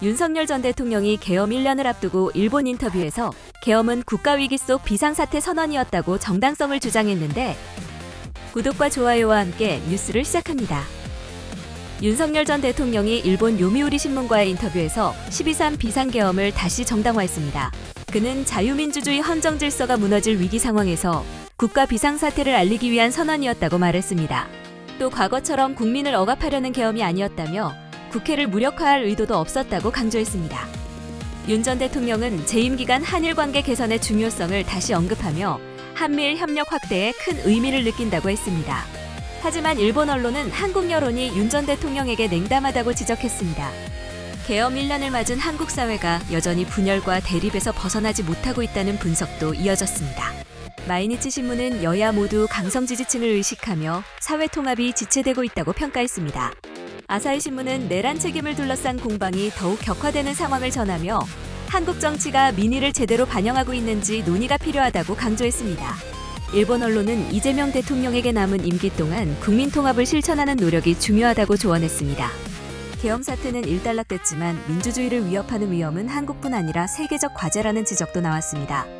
윤석열 전 대통령이 계엄 1년을 앞두고 일본 인터뷰에서 계엄은 국가위기 속 비상사태 선언이었다고 정당성을 주장했는데 구독과 좋아요와 함께 뉴스를 시작합니다. 윤석열 전 대통령이 일본 요미우리 신문과의 인터뷰에서 12.3 비상계엄을 다시 정당화했습니다. 그는 자유민주주의 헌정 질서가 무너질 위기 상황에서 국가 비상사태를 알리기 위한 선언이었다고 말했습니다. 또 과거처럼 국민을 억압하려는 계엄이 아니었다며 국회를 무력화할 의도도 없었다고 강조했습니다. 윤 전 대통령은 재임 기간 한일 관계 개선의 중요성을 다시 언급하며 한미일 협력 확대에 큰 의미를 느낀다고 했습니다. 하지만 일본 언론은 한국 여론이 윤 전 대통령에게 냉담하다고 지적했습니다. 계엄 1년을 맞은 한국 사회가 여전히 분열과 대립에서 벗어나지 못하고 있다는 분석도 이어졌습니다. 마이니치 신문은 여야 모두 강성 지지층을 의식하며 사회 통합이 지체되고 있다고 평가했습니다. 아사히 신문은 내란 책임을 둘러싼 공방이 더욱 격화되는 상황을 전하며 한국 정치가 민의를 제대로 반영하고 있는지 논의가 필요하다고 강조했습니다. 일본 언론은 이재명 대통령에게 남은 임기 동안 국민 통합을 실천하는 노력이 중요하다고 조언했습니다. 계엄 사태는 일단락됐지만 민주주의를 위협하는 위험은 한국뿐 아니라 세계적 과제라는 지적도 나왔습니다.